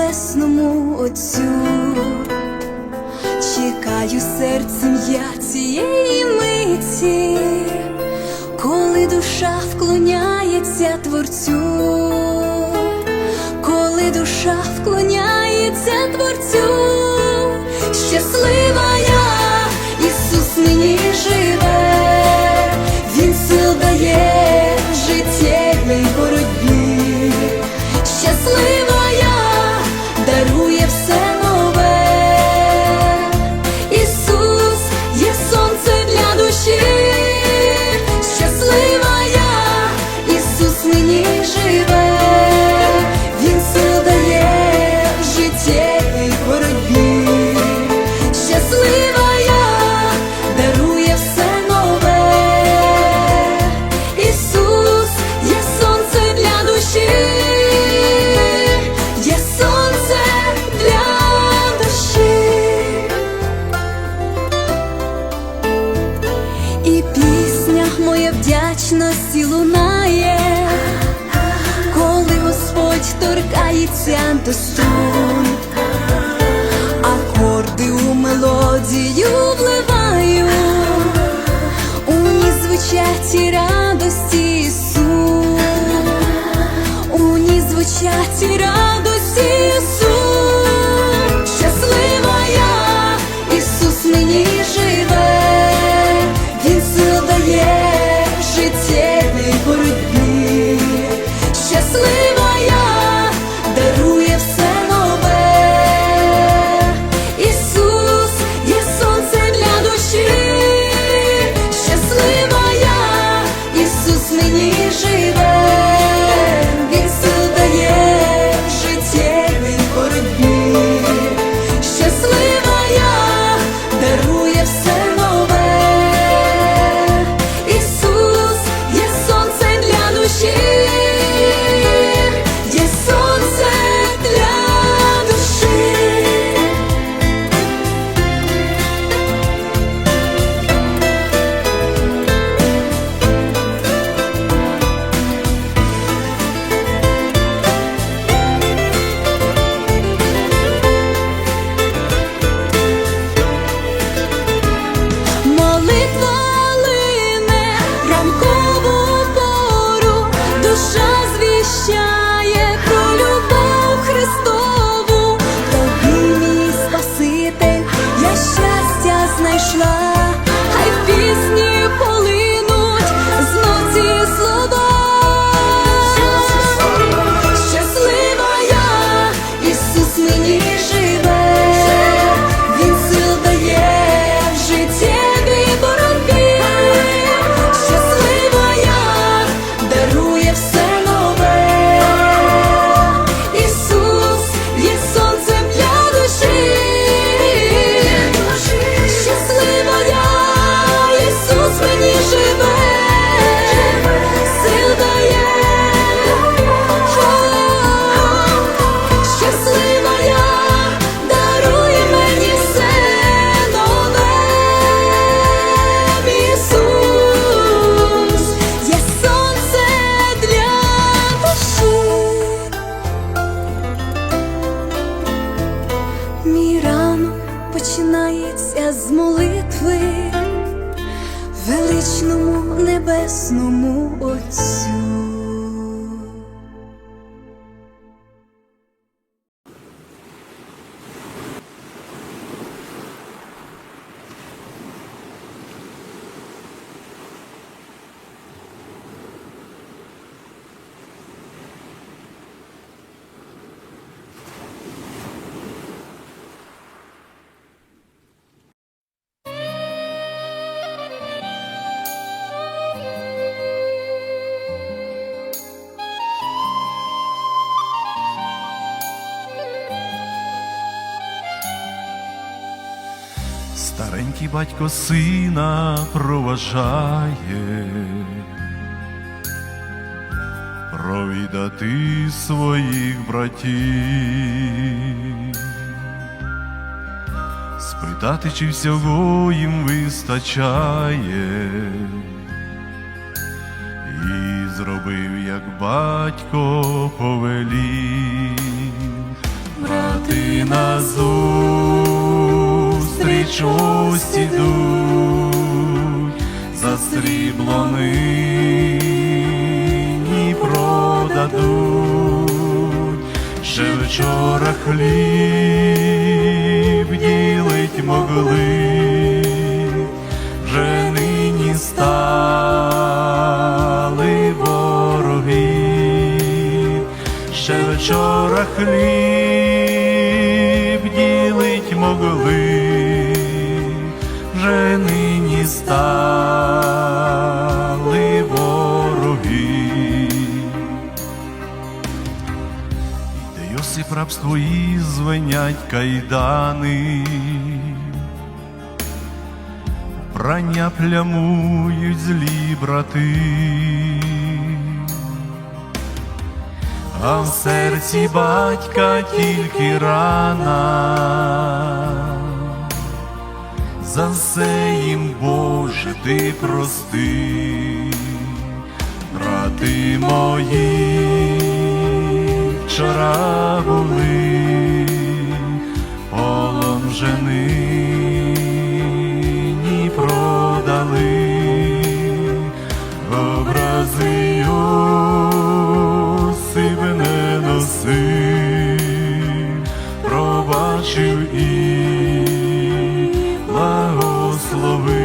небесному Отцю, чекаю серцем я цієї миті, коли душа вклоняється творцю, коли душа вклоняється творцю, щасливо. молитви, величному небесному Отцю. старенький батько сина проважає, провідати своїх братів, спитати, чи всього їм вистачає. І зробив, як батько повелів, брати назу ось ідуть, за срібло нині продадуть, ще вчора хліб ділить могли, вже нині стали вороги, ще вчора хліб Іде Йосип рабство і звенять кайдани, Прання плямують злі брати, а в серці батька тільки рана, за все їм Боже ти прости, брати мої вчора були, полон жени продали, образи не носив, пробачив і благословив,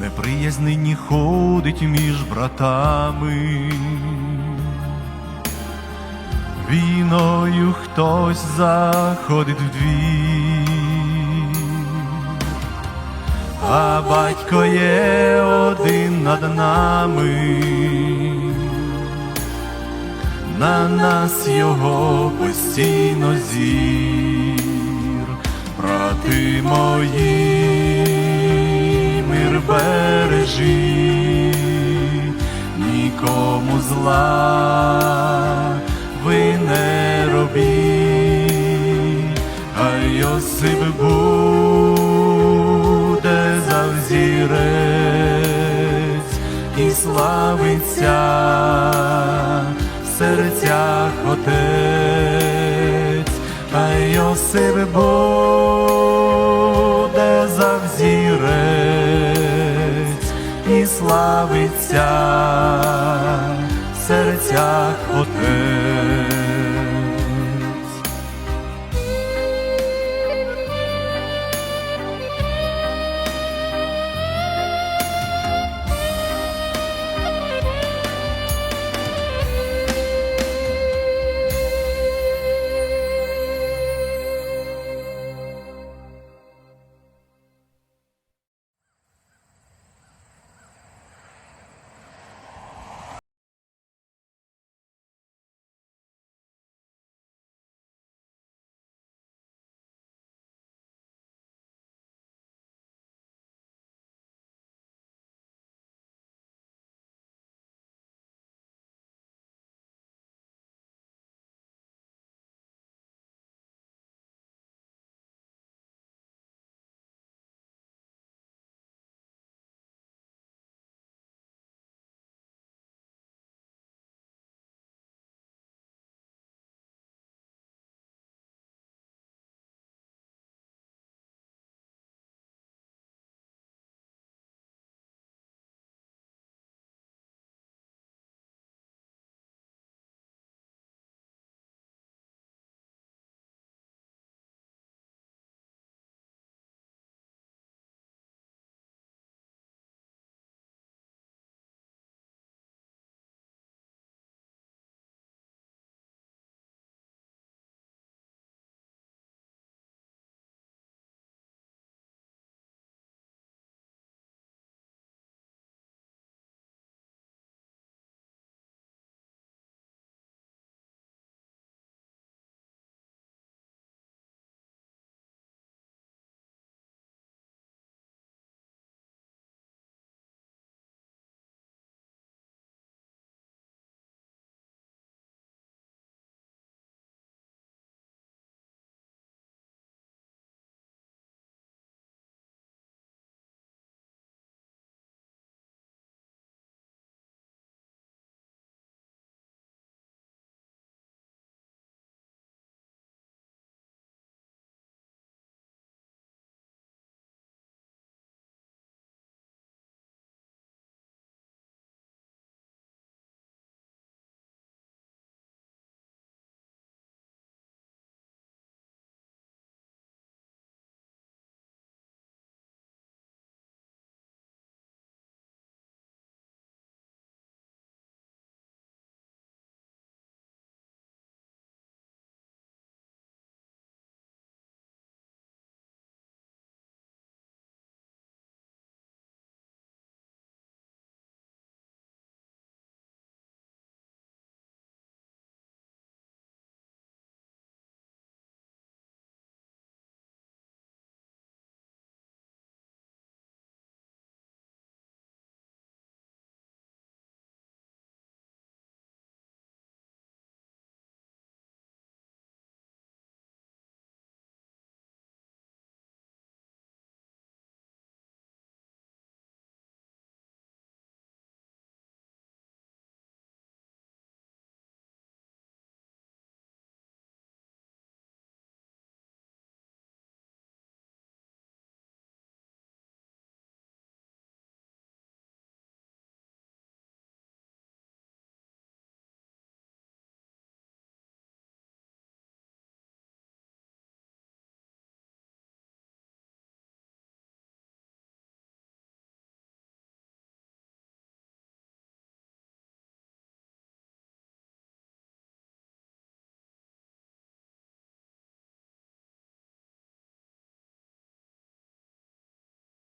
Неприязнь ходить між братами. Війною хтось заходить в двір, а батько є один над нами, на нас його постійно зір, брати мої, бережи, нікому зла ви не робіть, а Йосип буде завзірець і славиться в серцях отець, а Йосип буде славиться в серцях отець.